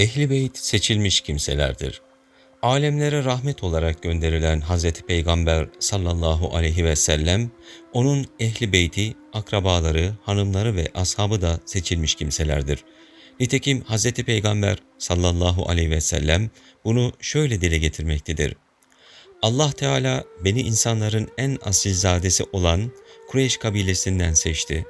Ehli Beyt seçilmiş kimselerdir. Alemlere rahmet olarak gönderilen Hz. Peygamber sallallahu aleyhi ve sellem, onun ehli beyti, akrabaları, hanımları ve ashabı da seçilmiş kimselerdir. Nitekim Hz. Peygamber sallallahu aleyhi ve sellem bunu şöyle dile getirmektedir. Allah Teala beni insanların en asilzadesi olan Kureyş kabilesinden seçti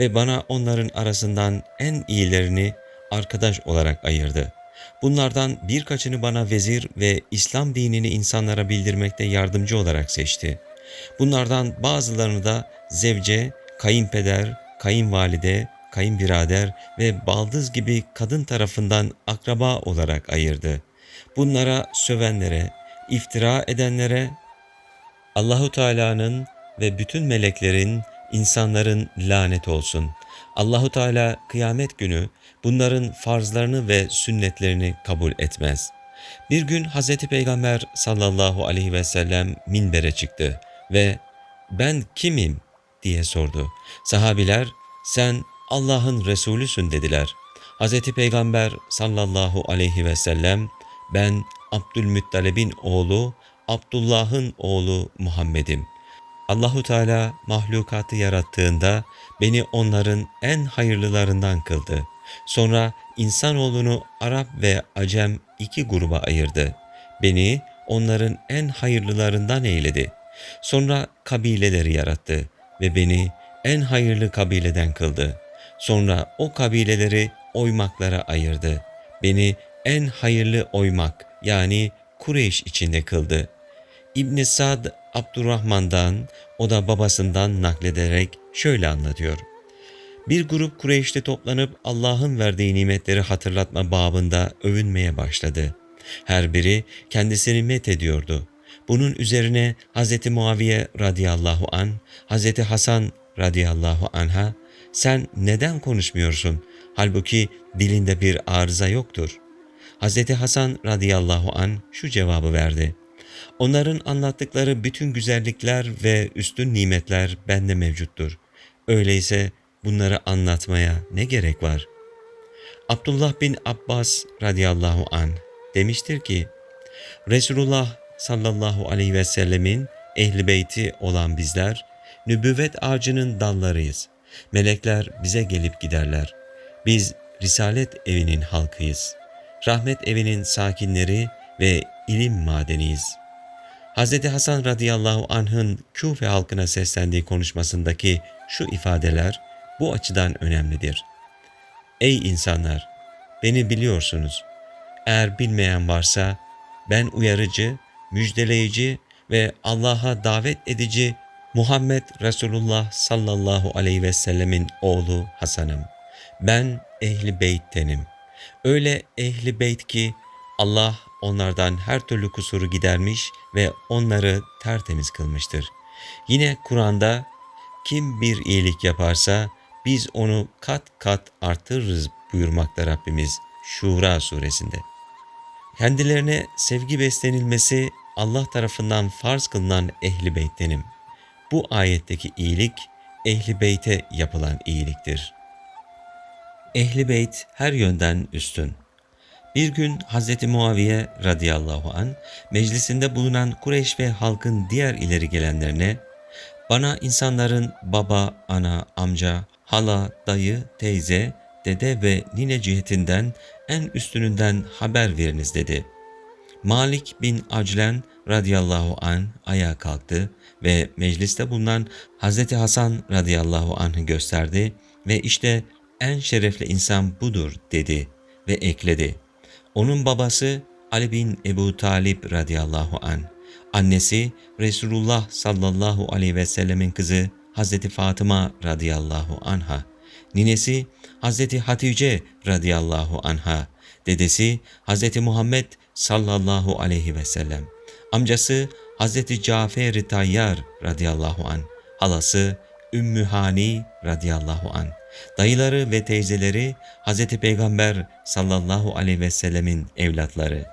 ve bana onların arasından en iyilerini arkadaş olarak ayırdı. Bunlardan birkaçını bana vezir ve İslam dinini insanlara bildirmekte yardımcı olarak seçti. Bunlardan bazılarını da zevce, kayınpeder, kayınvalide, kayınbirader ve baldız gibi kadın tarafından akraba olarak ayırdı. Bunlara sövenlere, iftira edenlere Allahu Teala'nın ve bütün meleklerin, insanların lanet olsun. Allahu Teala kıyamet günü bunların farzlarını ve sünnetlerini kabul etmez. Bir gün Hz. Peygamber sallallahu aleyhi ve sellem minbere çıktı ve ben kimim diye sordu. Sahabiler sen Allah'ın Resulüsün dediler. Hz. Peygamber sallallahu aleyhi ve sellem ben Abdülmuttalib'in oğlu Abdullah'ın oğlu Muhammed'im. Allahu Teala mahlukatı yarattığında beni onların en hayırlılarından kıldı. Sonra insanoğlunu Arap ve Acem iki gruba ayırdı. Beni onların en hayırlılarından eyledi. Sonra kabileleri yarattı ve beni en hayırlı kabileden kıldı. Sonra o kabileleri oymaklara ayırdı. Beni en hayırlı oymak yani Kureyş içinde kıldı. İbn Sad Abdurrahman'dan, o da babasından naklederek şöyle anlatıyor. Bir grup Kureyş'te toplanıp Allah'ın verdiği nimetleri hatırlatma babında övünmeye başladı. Her biri kendisini met ediyordu. Bunun üzerine Hz. Muaviye radıyallahu an, Hz. Hasan radıyallahu anha, sen neden konuşmuyorsun? Halbuki dilinde bir arıza yoktur. Hz. Hasan radıyallahu an şu cevabı verdi. Onların anlattıkları bütün güzellikler ve üstün nimetler bende mevcuttur. Öyleyse bunları anlatmaya ne gerek var? Abdullah bin Abbas radıyallahu an demiştir ki, Resulullah sallallahu aleyhi ve sellemin ehli beyti olan bizler, nübüvvet ağacının dallarıyız. Melekler bize gelip giderler. Biz Risalet evinin halkıyız. Rahmet evinin sakinleri ve ilim madeniyiz.'' Hz. Hasan radıyallahu anh'ın Küfe halkına seslendiği konuşmasındaki şu ifadeler bu açıdan önemlidir. Ey insanlar! Beni biliyorsunuz. Eğer bilmeyen varsa ben uyarıcı, müjdeleyici ve Allah'a davet edici Muhammed Resulullah sallallahu aleyhi ve sellemin oğlu Hasan'ım. Ben ehli beyttenim. Öyle ehli beyt ki Allah onlardan her türlü kusuru gidermiş ve onları tertemiz kılmıştır. Yine Kur'an'da kim bir iyilik yaparsa biz onu kat kat artırırız buyurmakta Rabbimiz Şura suresinde. Kendilerine sevgi beslenilmesi Allah tarafından farz kılınan ehli beyttenim. Bu ayetteki iyilik ehli beyte yapılan iyiliktir. Ehli beyt her yönden üstün. Bir gün Hz. Muaviye radıyallahu an meclisinde bulunan Kureyş ve halkın diğer ileri gelenlerine bana insanların baba, ana, amca, hala, dayı, teyze, dede ve nine cihetinden en üstününden haber veriniz dedi. Malik bin Aclen radıyallahu an ayağa kalktı ve mecliste bulunan Hz. Hasan radıyallahu anh'ı gösterdi ve işte en şerefli insan budur dedi ve ekledi. Onun babası Ali bin Ebu Talib radıyallahu an, annesi Resulullah sallallahu aleyhi ve sellemin kızı Hazreti Fatıma radıyallahu anha, ninesi Hazreti Hatice radıyallahu anha, dedesi Hazreti Muhammed sallallahu aleyhi ve sellem, amcası Hazreti Cafer-i Tayyar radıyallahu an, halası Ümmü Hani radıyallahu an. Dayıları ve teyzeleri Hz. Peygamber sallallahu aleyhi ve sellemin evlatları.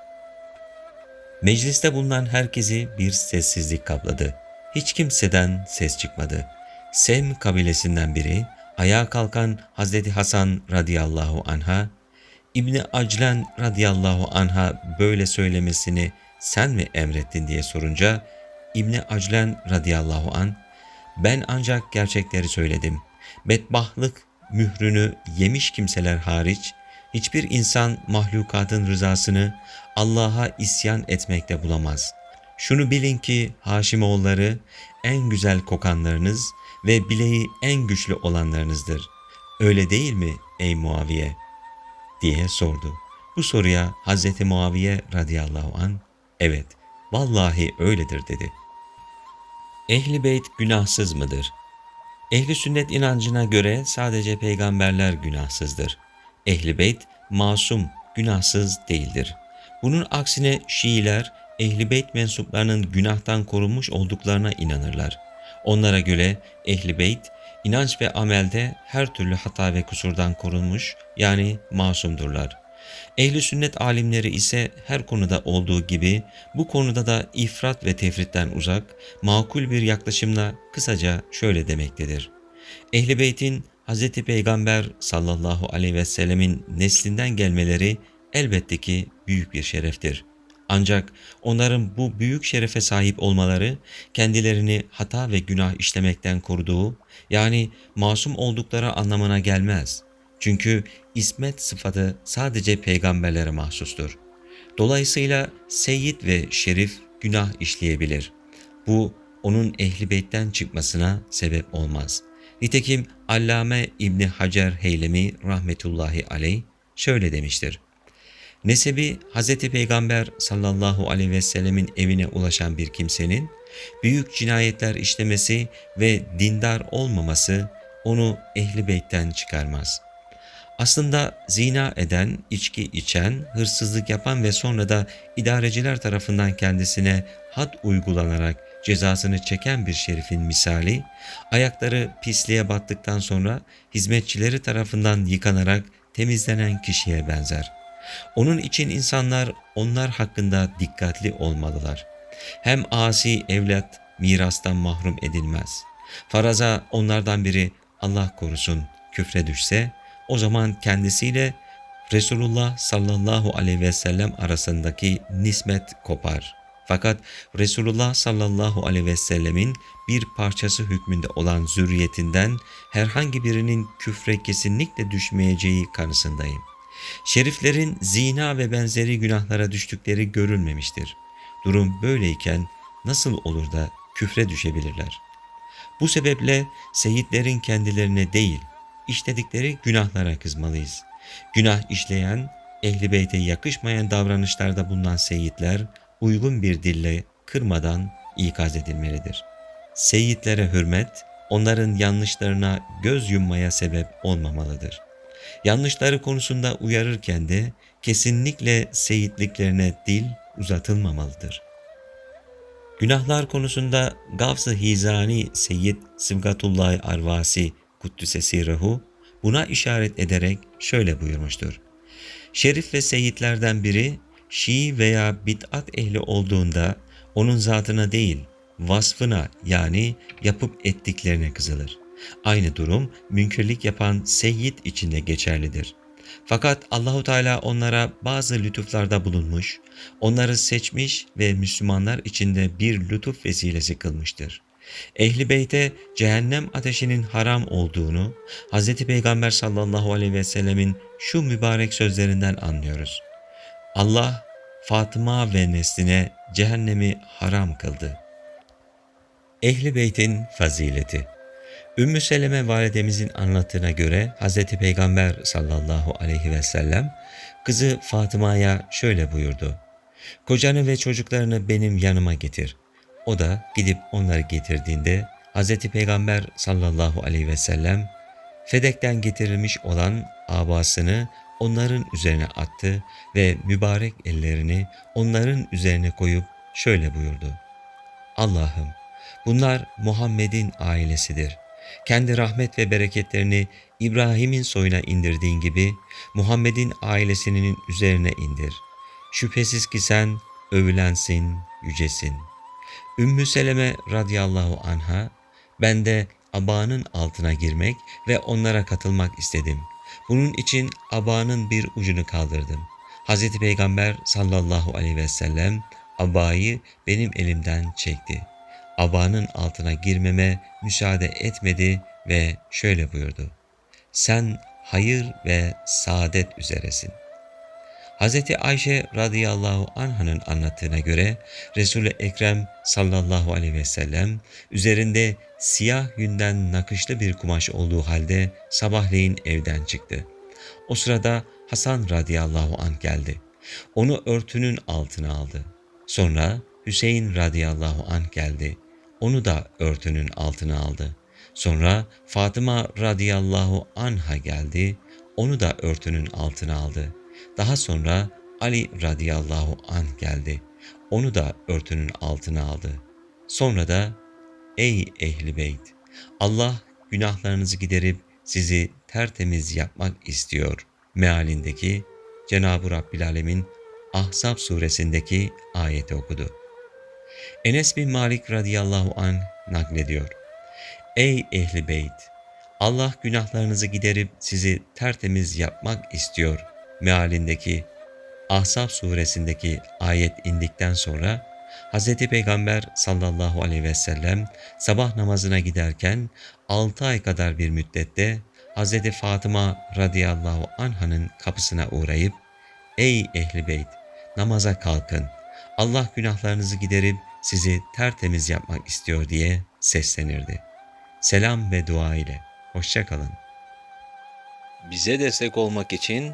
Mecliste bulunan herkesi bir sessizlik kapladı. Hiç kimseden ses çıkmadı. Sem kabilesinden biri ayağa kalkan Hazreti Hasan radıyallahu anha, İbni Aclen radıyallahu anha böyle söylemesini sen mi emrettin diye sorunca İbni Aclen radıyallahu an ben ancak gerçekleri söyledim. Bedbahtlık mührünü yemiş kimseler hariç hiçbir insan mahlukatın rızasını Allah'a isyan etmekte bulamaz. Şunu bilin ki Haşimoğulları en güzel kokanlarınız ve bileği en güçlü olanlarınızdır. Öyle değil mi ey Muaviye? diye sordu. Bu soruya Hazreti Muaviye radıyallahu an evet vallahi öyledir dedi. Ehli beyt günahsız mıdır? Ehli sünnet inancına göre sadece peygamberler günahsızdır. Ehli beyt masum, günahsız değildir. Bunun aksine Şiiler ehli beyt mensuplarının günahtan korunmuş olduklarına inanırlar. Onlara göre ehli beyt inanç ve amelde her türlü hata ve kusurdan korunmuş yani masumdurlar. Ehli sünnet alimleri ise her konuda olduğu gibi bu konuda da ifrat ve tefritten uzak, makul bir yaklaşımla kısaca şöyle demektedir. Ehli beytin Hz. Peygamber sallallahu aleyhi ve sellemin neslinden gelmeleri elbette ki büyük bir şereftir. Ancak onların bu büyük şerefe sahip olmaları kendilerini hata ve günah işlemekten koruduğu yani masum oldukları anlamına gelmez. Çünkü ismet sıfatı sadece peygamberlere mahsustur. Dolayısıyla seyyid ve şerif günah işleyebilir. Bu onun ehli beytten çıkmasına sebep olmaz. Nitekim Allame İbni Hacer Heylemi rahmetullahi aleyh şöyle demiştir. Nesebi Hz. Peygamber sallallahu aleyhi ve sellemin evine ulaşan bir kimsenin büyük cinayetler işlemesi ve dindar olmaması onu ehli beytten çıkarmaz. Aslında zina eden, içki içen, hırsızlık yapan ve sonra da idareciler tarafından kendisine had uygulanarak cezasını çeken bir şerifin misali, ayakları pisliğe battıktan sonra hizmetçileri tarafından yıkanarak temizlenen kişiye benzer.'' Onun için insanlar onlar hakkında dikkatli olmalılar. Hem asi evlat mirastan mahrum edilmez. Faraza onlardan biri Allah korusun küfre düşse o zaman kendisiyle Resulullah sallallahu aleyhi ve sellem arasındaki nismet kopar. Fakat Resulullah sallallahu aleyhi ve sellemin bir parçası hükmünde olan zürriyetinden herhangi birinin küfre kesinlikle düşmeyeceği kanısındayım. Şeriflerin zina ve benzeri günahlara düştükleri görülmemiştir. Durum böyleyken nasıl olur da küfre düşebilirler? Bu sebeple seyitlerin kendilerine değil, işledikleri günahlara kızmalıyız. Günah işleyen, ehli beyte yakışmayan davranışlarda bulunan seyitler uygun bir dille kırmadan ikaz edilmelidir. Seyitlere hürmet, onların yanlışlarına göz yummaya sebep olmamalıdır.'' Yanlışları konusunda uyarırken de kesinlikle seyitliklerine dil uzatılmamalıdır. Günahlar konusunda Gavs-ı Hizani Seyyid Sıvgatullah Arvasi Kuddüsesi Rahu buna işaret ederek şöyle buyurmuştur. Şerif ve seyitlerden biri Şii veya bid'at ehli olduğunda onun zatına değil vasfına yani yapıp ettiklerine kızılır. Aynı durum münkirlik yapan seyyid içinde geçerlidir. Fakat Allahu Teala onlara bazı lütuflarda bulunmuş, onları seçmiş ve Müslümanlar içinde bir lütuf vesilesi kılmıştır. Ehli Beyt'e cehennem ateşinin haram olduğunu Hz. Peygamber sallallahu aleyhi ve sellemin şu mübarek sözlerinden anlıyoruz. Allah Fatıma ve nesline cehennemi haram kıldı. Ehli Beyt'in fazileti Ümmü Seleme validemizin anlattığına göre Hz. Peygamber sallallahu aleyhi ve sellem kızı Fatıma'ya şöyle buyurdu. Kocanı ve çocuklarını benim yanıma getir. O da gidip onları getirdiğinde Hz. Peygamber sallallahu aleyhi ve sellem Fedek'ten getirilmiş olan abasını onların üzerine attı ve mübarek ellerini onların üzerine koyup şöyle buyurdu. Allah'ım bunlar Muhammed'in ailesidir kendi rahmet ve bereketlerini İbrahim'in soyuna indirdiğin gibi Muhammed'in ailesinin üzerine indir. Şüphesiz ki sen övülensin, yücesin. Ümmü Seleme radıyallahu anha, ben de abanın altına girmek ve onlara katılmak istedim. Bunun için abanın bir ucunu kaldırdım. Hazreti Peygamber sallallahu aleyhi ve sellem abayı benim elimden çekti. Abanın altına girmeme müsaade etmedi ve şöyle buyurdu. Sen hayır ve saadet üzeresin. Hz. Ayşe radıyallahu anh'ın anlattığına göre Resul-i Ekrem sallallahu aleyhi ve sellem üzerinde siyah yünden nakışlı bir kumaş olduğu halde sabahleyin evden çıktı. O sırada Hasan radıyallahu anh geldi. Onu örtünün altına aldı. Sonra Hüseyin radıyallahu anh geldi. Onu da örtünün altına aldı. Sonra Fatıma radıyallahu anha geldi. Onu da örtünün altına aldı. Daha sonra Ali radıyallahu anh geldi. Onu da örtünün altına aldı. Sonra da ey ehli beyt Allah günahlarınızı giderip sizi tertemiz yapmak istiyor mealindeki Cenab-ı Rabbil Alemin Ahzab suresindeki ayeti okudu. Enes bin Malik radıyallahu anh naklediyor. Ey ehli beyt! Allah günahlarınızı giderip sizi tertemiz yapmak istiyor mealindeki Ahzab suresindeki ayet indikten sonra Hz. Peygamber sallallahu aleyhi ve sellem sabah namazına giderken 6 ay kadar bir müddette Hz. Fatıma radıyallahu anhanın kapısına uğrayıp Ey ehli beyt namaza kalkın Allah günahlarınızı giderip sizi tertemiz yapmak istiyor diye seslenirdi. Selam ve dua ile. Hoşçakalın. Bize destek olmak için